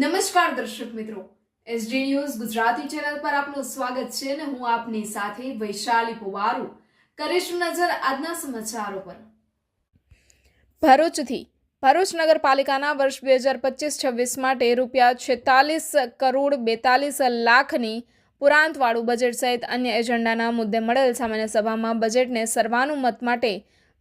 નમસ્કાર દર્શક મિત્રો. એસડી ન્યૂઝ ગુજરાતી ચેનલ પર આપનું સ્વાગત છે અને હું આપની સાથે વૈશાલી પુવારુ. કરીશું નજર આજના સમાચારો પર. ભરૂચથી ભરૂચ નગરપાલિકાના વર્ષ બે હજાર પચીસ છવ્વીસ માટે રૂપિયા છેતાલીસ કરોડ બેતાલીસ લાખની પુરાંતવાળું બજેટ સહિત અન્ય એજન્ડાના મુદ્દે મળેલ સામાન્ય સભામાં બજેટને સર્વાનુમત માટે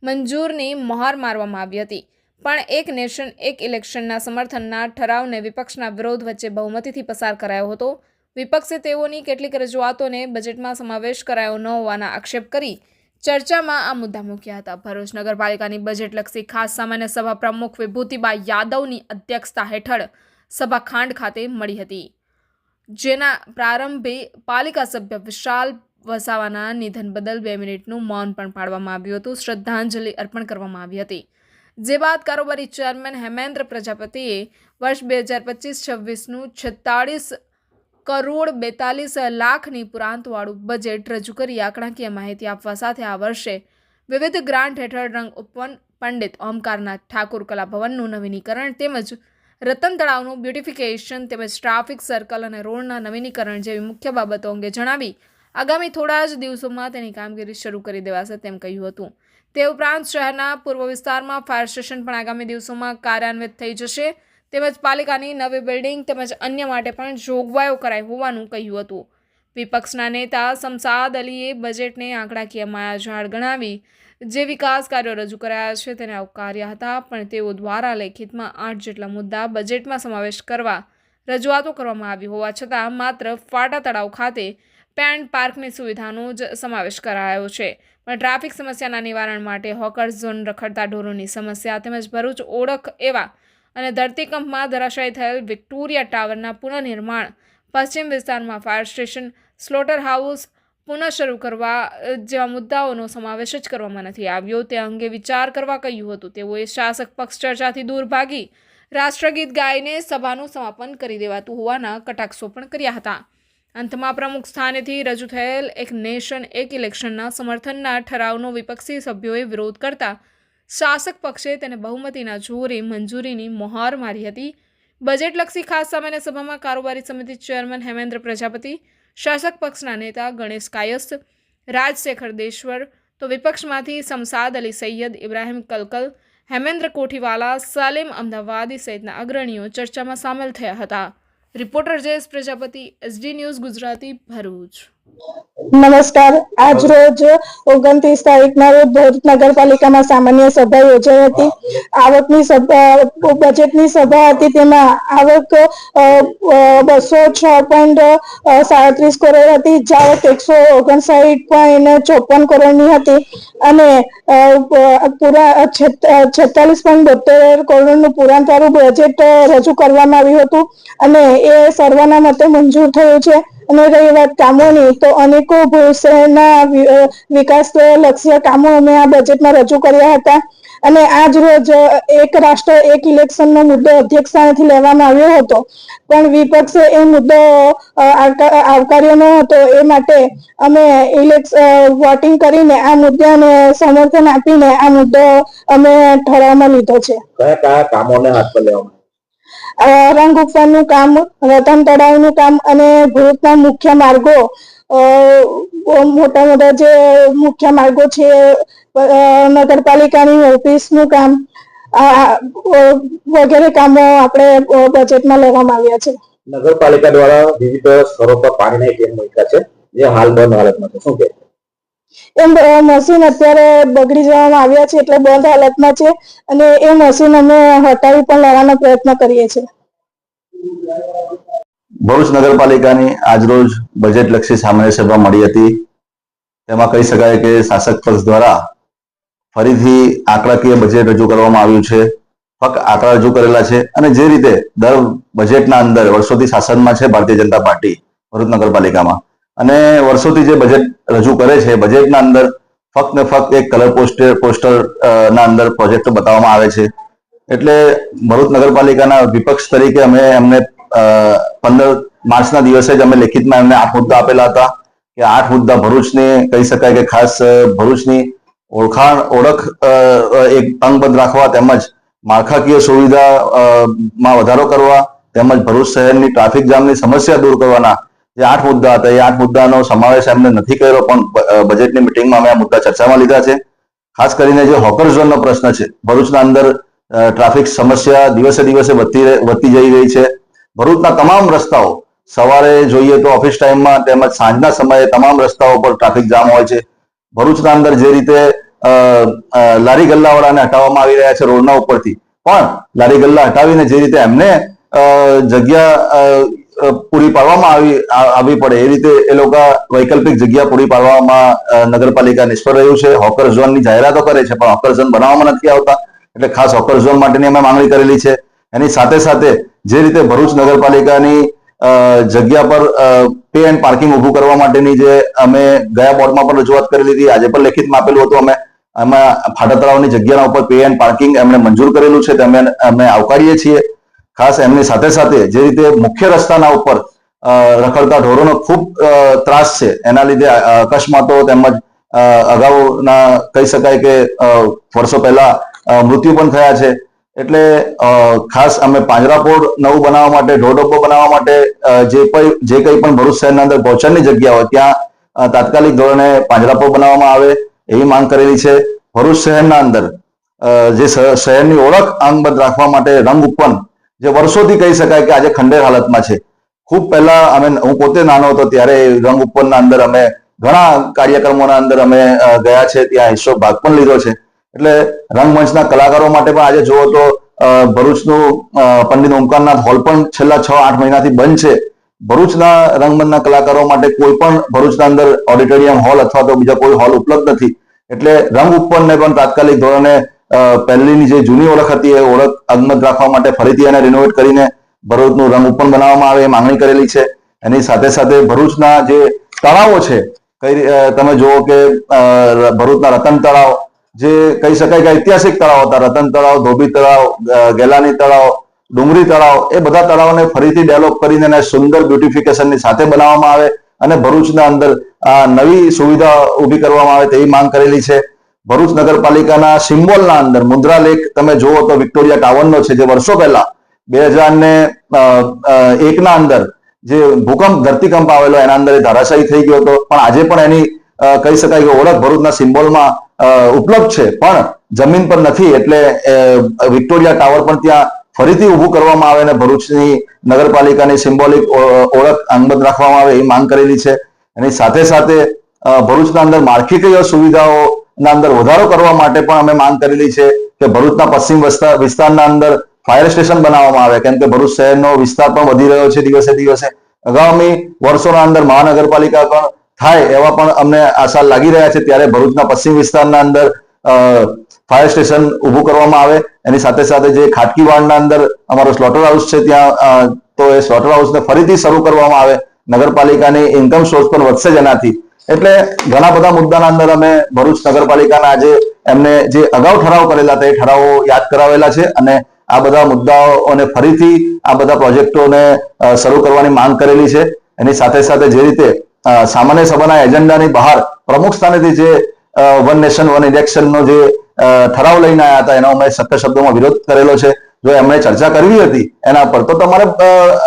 મંજૂરની મહોર મારવામાં આવી હતી. પણ એક નેશન, એક ઇલેક્શનના સમર્થનના ઠરાવને વિપક્ષના વિરોધ વચ્ચે બહુમતીથી પસાર કરાયો હતો. વિપક્ષે તેઓની કેટલીક રજૂઆતોને બજેટમાં સમાવેશ કરાયો ન હોવાના આક્ષેપ કરી ચર્ચામાં આ મુદ્દા મૂક્યા હતા. ભરૂચ નગરપાલિકાની બજેટલક્ષી ખાસ સામાન્ય સભા પ્રમુખ વિભૂતિબા યાદવની અધ્યક્ષતા હેઠળ સભા ખાંડ ખાતે મળી હતી. જેના પ્રારંભે પાલિકા સભ્ય વિશાલ વસાવાના નિધન બદલ બે મિનિટનું મૌન પણ પાડવામાં આવ્યું હતું. શ્રદ્ધાંજલિ અર્પણ કરવામાં આવી હતી. જે બાદ કારોબારી ચેરમેન હેમેન્દ્ર પ્રજાપતિએ વર્ષ બે હજાર પચીસ છવ્વીસનું છેતાળીસ કરોડ બેતાલીસ લાખની પુરાંતવાળું બજેટ રજૂ કરી આંકડાકીય માહિતી આપવા સાથે આ વર્ષે વિવિધ ગ્રાન્ટ હેઠળ રંગ ઉપવન, પંડિત ઓમકારનાથ ઠાકુર કલાભવનનું નવીનીકરણ તેમજ રતન તળાવનું બ્યુટિફિકેશન તેમજ ટ્રાફિક સર્કલ અને રોડના નવીનીકરણ જેવી મુખ્ય બાબતો અંગે જણાવી આગામી થોડા જ દિવસોમાં તેની કામગીરી શરૂ કરી દેવાશે તેમ કહ્યું હતું. તે ઉપરાંત શહેરના પૂર્વ વિસ્તારમાં ફાયર સ્ટેશન પણ આગામી દિવસોમાં કાર્યાન્વિત થઈ જશે. તેમજ પાલિકાની નવી બિલ્ડિંગ તેમજ અન્ય માટે પણ જોગવાઈઓ કરાઈ હોવાનું કહ્યું હતું. વિપક્ષના નેતા સમસાદ અલીએ બજેટને આંકડાકીય માયાજાળ ગણાવી જે વિકાસ કાર્યો રજૂ કરાયા છે તેને આવકાર્યા હતા, પણ તેઓ દ્વારા લેખિતમાં આઠ જેટલા મુદ્દા બજેટમાં સમાવેશ કરવા રજૂઆતો કરવામાં આવી હોવા છતાં માત્ર ફાટા તળાવ ખાતે પેન્ડ પાર્કની સુવિધાનો જ સમાવેશ કરાયો છે. પણ ટ્રાફિક સમસ્યાના નિવારણ માટે હોકર્સ ઝોન રખડતા ઢોરોની સમસ્યા તેમજ ભરૂચ ઓળખ એવા અને ધરતીકંપમાં ધરાશાયી થયેલ વિક્ટોરિયા ટાવરના પુનઃનિર્માણ, પશ્ચિમ વિસ્તારમાં ફાયર સ્ટેશન, સ્લોટર હાઉસ પુનઃ શરૂ કરવા જેવા મુદ્દાઓનો સમાવેશ જ કરવામાં નથી આવ્યો. તે અંગે વિચાર કરવા કહ્યું હતું. તેઓએ શાસક પક્ષ ચર્ચાથી દૂર ભાગી રાષ્ટ્રગીત ગાઈને સભાનું સમાપન કરી દેવાતું હોવાના કટાક્ષો પણ કર્યા હતા. અંતમાં પ્રમુખ સ્થાનેથી રજૂ થયેલ એક નેશન, એક ઇલેક્શનના સમર્થનના ઠરાવનો વિપક્ષી સભ્યોએ વિરોધ કરતા શાસક પક્ષે તેને બહુમતીના જોરે મંજૂરીની મોહર મારી હતી. બજેટલક્ષી ખાસ સામાન્ય સભામાં કારોબારી સમિતિ ચેરમેન હેમેન્દ્ર પ્રજાપતિ, શાસક પક્ષના નેતા ગણેશ કાયસ્થ, રાજશેખર દેશ્વર, તો વિપક્ષમાંથી સમસાદ અલી સૈયદ ઇબ્રાહિમ કલકલ, હેમેન્દ્ર કોઠીવાલા, સાલેમ અમદાવાદી સહિતના અગ્રણીઓ ચર્ચામાં સામેલ થયા હતા. Reporter Jayesh Prajapati SD news Gujarati Bharuch. નમસ્કાર. આજ રોજ ઓગણત્રીસ તારીખના રોજ ભરૂચ નગરપાલિકામાં સામાન્ય સભા યોજાઈ હતી. આવકની સભા, બજેટની સભા હતી. તેમાં આવક બસો છ પોઈન્ટ સાડત્રીસ કરોડ હતી. જાવક એકસો ઓગણસાઠ પોઈન્ટ ચોપન કરોડની હતી. અને પૂરા છેતાલીસ પોઈન્ટ બોતેર કરોડનું પુરાંતવાળું બજેટ રજૂ કરવામાં આવ્યું હતું. અને એ સર્વના મતે મંજૂર થયું છે. અને રહી વાત કામોની તો અનેકો શહેરના વિકાસ લક્ષ્ય કામો અમે આ બજેટમાં રજૂ કર્યા હતા. અને આજ રોજ એક રાષ્ટ્ર, એક ઇલેક્શનનો મુદ્દો અધ્યક્ષ સ્થાનેથી લેવામાં આવ્યો હતો. પણ વિપક્ષે એ મુદ્દો આવકાર્યો ન હતો. એ માટે અમે ઇલેક્શ વોટિંગ કરીને આ મુદ્દાને સમર્થન આપીને આ મુદ્દો અમે ઠરાવમાં લીધો છે. કયા કયા કામોને હાથ લેવામાં રંગ ઉપવનનું કામ, રતન તળાવનું કામ અને ભરૂચના મુખ્ય માર્ગો મોટા મોટા જે મુખ્ય માર્ગો છે નગરપાલિકાની ઓફિસનું કામ વગેરે કામો આપણે બજેટમાં લેવામાં આવ્યા છે. નગરપાલિકા દ્વારા વિવિધ સ્થળો પર પાણીના કેમ મૂક્યા છે, જે હાલ બંધ હાલતમાં છે. શું કે એમ મશીન અત્યારે બગડી જવામાં આવ્યા છે એટલે બંધ હાલતમાં છે અને એ મશીન અમે હટાવી પણ લેવાનો પ્રયત્ન કરીએ છીએ. ભરૂચ નગરપાલિકાની આજરોજ બજેટ લક્ષી સામાન્ય સભા મળી હતી. તેમાં કહી શકાય કે શાસક પક્ષ દ્વારા ફરીથી આંકડાકીય બજેટ રજૂ કરવામાં આવ્યું છે. ફક્ત આંકડા રજૂ કરેલા છે અને જે રીતે દર બજેટના અંદર વર્ષોથી શાસનમાં છે ભારતીય જનતા પાર્ટી ભરૂચ નગરપાલિકામાં. અને વર્ષોથી જે બજેટ રજૂ કરે છે બજેટના અંદર ફક્ત ને ફક્ત એક કલર પોસ્ટર પોસ્ટર ના અંદર પ્રોજેક્ટ બતાવવામાં આવે છે. એટલે ભરૂચ નગરપાલિકાના વિપક્ષ તરીકે અમે એમને પંદર માર્ચના દિવસે જ અમે લેખિતમાં એમને આઠ મુદ્દા આપેલા હતા કે આઠ મુદ્દા ભરૂચને કહી શકાય કે ખાસ ભરૂચની ઓળખાણ, ઓળખ એક અંગબદ્ધ રાખવા તેમજ માળખાકીય સુવિધા માં વધારો કરવા તેમજ ભરૂચ શહેરની ટ્રાફિક જામની સમસ્યા દૂર કરવાના જે આઠ મુદ્દા હતા, એ આઠ મુદ્દાનો સમાવેશ એમને નથી કર્યો, પણ બજેટની મિટિંગમાં અમે આ મુદ્દા ચર્ચામાં લીધા છે. ખાસ કરીને જે હોકર ઝોનનો પ્રશ્ન છે, ભરૂચના અંદર ટ્રાફિક સમસ્યા દિવસે દિવસે વધતી વધતી જઈ રહી છે. ભરૂચના તમામ રસ્તાઓ, સવારે જોઈએ તો ઓફિસ ટાઈમમાં તેમજ સાંજના સમયે તમામ રસ્તાઓ પર ટ્રાફિક જામ હોય છે. ભરૂચના અંદર જે રીતે લારી ગલ્લાવાળાને હટાવવામાં આવી રહ્યા છે રોડના ઉપરથી. પણ લારી ગલ્લા હટાવીને જે રીતે એમને જગ્યા પૂરી પાડવામાં આવી આવી પડે. એ રીતે એ લોકો વૈકલ્પિક જગ્યા પૂરી પાડવામાં નગરપાલિકા નિષ્ફળ રહ્યું છે. હોકર ઝોનની જાહેરાતો કરે છે, પણ હોકર ઝોન બનાવવામાં નથી આવતા. એટલે ખાસ હોકર ઝોન માટેની અમે માંગણી કરેલી છે. એની સાથે સાથે જે રીતે ભરૂચ નગરપાલિકાની જગ્યા પર પે એન્ડ પાર્કિંગ ઊભું કરવા માટેની જે અમે ગયા બોર્ડમાં પણ રજૂઆત કરેલી હતી, આજે પણ લેખિતમાં આપેલું હતું, અમે એમાં ફાટા તળાવની જગ્યાના ઉપર પે એન્ડ પાર્કિંગ એમણે મંજૂર કરેલું છે, તે અમે અમે આવકારીએ છીએ. ખાસ એમની સાથે સાથે જે રીતે મુખ્ય રસ્તાના ઉપર રખડતા ઢોરોનો ખૂબ ત્રાસ છે, એના લીધે અકસ્માતો તેમજ અગાઉના કહી શકાય કે વર્ષો પહેલા મૃત્યુ પણ થયા છે. એટલે ખાસ અમે પાંજરાપોળ નવું બનાવવા માટે, ઢોરડબ્બો બનાવવા માટે જે કોઈ જે કંઈ પણ ભરૂચ શહેરના અંદર ગૌચરની જગ્યા હોય, ત્યાં તાત્કાલિક ધોરણે પાંજરાપોળ બનાવવામાં આવે, એવી માંગ કરેલી છે. ભરૂચ શહેરના અંદર જે શહેરની ઓળખ અંગબદ્ધ રાખવા માટે રંગ ઉપવન જે વર્ષોથી કહી શકાય કે આજે ખંડેર હાલતમાં છે. ખૂબ પહેલા અમે, હું પોતે નાનો હતો ત્યારે રંગ ઉપરના અંદર અમે ઘણા કાર્યક્રમોના અંદર અમે ગયા છે. ત્યાં હિસ્સો ભાગ પણ લીધો છે. એટલે રંગમંચના કલાકારો માટે પણ આજે જુઓ તો ભરૂચનું પંડિત ઓમકારનાથ હોલ પણ છેલ્લા છ, આઠ મહિનાથી બંધ છે. ભરૂચના રંગમંચના કલાકારો માટે કોઈ પણ ભરૂચના અંદર ઓડિટોરિયમ હોલ અથવા તો બીજા કોઈ હોલ ઉપલબ્ધ નથી. એટલે રંગ ઉપરને પણ તાત્કાલિક ધોરણે પહેલીની જે જૂની ઓળખ હતી એ ઓળખ અગમત રાખવા માટે ફરીથી એને રિનોવેટ કરીને ભરૂચનું રંગ ઉપવન બનાવવામાં આવે એ માંગણી કરેલી છે. એની સાથે સાથે ભરૂચના જે તળાવો છે, કઈ તમે જુઓ કે ભરૂચના રતન તળાવ, જે કહી શકાય કે ઐતિહાસિક તળાવ હતા. રતન તળાવ, ધોબી તળાવ ગેલાની તળાવ, ડુંગરી તળાવ, એ બધા તળાવને ફરીથી ડેવલપ કરીને એને સુંદર બ્યુટિફિકેશનની સાથે બનાવવામાં આવે અને ભરૂચના અંદર આ નવી સુવિધા ઊભી કરવામાં આવે તેવી માંગ કરેલી છે. ભરૂચ નગરપાલિકાના સિમ્બોલના અંદર મુદ્રા લેક, તમે જુઓ તો વિક્ટોરિયા ટાવરનો છે જે વર્ષો પહેલા બે હજાર ને એકના અંદર જે ભૂકંપ, ધરતીકંપ આવેલો, એના અંદર એ ધરાશાયી થઈ ગયો હતો. પણ આજે પણ એની કહી શકાય કે ઓળખ ભરૂચના સિમ્બોલમાં ઉપલબ્ધ છે. પણ જમીન પર નથી, એટલે વિક્ટોરિયા ટાવર પણ ત્યાં ફરીથી ઊભું કરવામાં આવે અને ભરૂચની નગરપાલિકાની સિમ્બોલિક ઓળખ અંગત રાખવામાં આવે એ માંગ કરેલી છે. એની સાથે સાથે ભરૂચના અંદર માળખાકીય સુવિધાઓના અંદર વધારો કરવા માટે પણ અમે માંગ કરેલી છે કે ભરૂચના પશ્ચિમ વિસ્તારના અંદર ફાયર સ્ટેશન બનાવવામાં આવે. કેમ કે ભરૂચ શહેરનો વિસ્તાર પણ વધી રહ્યો છે દિવસે દિવસે. આગામી વર્ષોના અંદર મહાનગરપાલિકા પણ થાય એવા પણ અમને આશા લાગી રહ્યા છે. ત્યારે ભરૂચના પશ્ચિમ વિસ્તારના અંદર ફાયર સ્ટેશન ઊભું કરવામાં આવે. એની સાથે સાથે જે ખાટકી વાડના અંદર અમારો સ્લોટર હાઉસ છે ત્યાં તો એ સ્લોટર હાઉસને ફરીથી શરૂ કરવામાં આવે. નગરપાલિકાની ઇન્કમ સોર્સ પણ વધશે જ એનાથી. એટલે ઘણા બધા મુદ્દાના અંદર અમે ભરૂચ નગરપાલિકાના આજે એમને જે અગાઉ ઠરાવ કરેલા હતા એ ઠરાવો યાદ કરાવેલા છે અને આ બધા મુદ્દાઓને ફરીથી આ બધા પ્રોજેક્ટોને શરૂ કરવાની માંગ કરેલી છે. એની સાથે સાથે જે રીતે સામાન્ય સભાના એજન્ડાની બહાર પ્રમુખ સ્થાનેથી જે વન નેશન વન ઇલેક્શનનો જે ઠરાવ લઈને આવ્યા હતા એનો અમે સત્ય શબ્દોમાં વિરોધ કરેલો છે. જો એમણે ચર્ચા કરવી હતી એના પર તો તમારે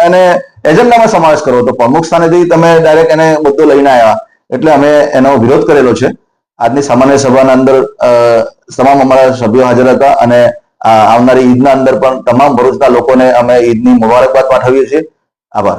એને એજન્ડામાં સમાવેશ કરવો તો પ્રમુખ સ્થાનેથી તમે ડાયરેક્ટ એને મુદ્દો લઈને આવ્યા એટલે અમે એનો વિરોધ કરેલો છે. આજની સામાન્ય સભાના અંદર તમામ અમારા સભ્યો હાજર હતા અને આવનારી ઈદના અંદર પણ તમામ ભરૂચના લોકોને અમે ઈદની મુબારકબાદ પાઠવીએ છીએ. આભાર.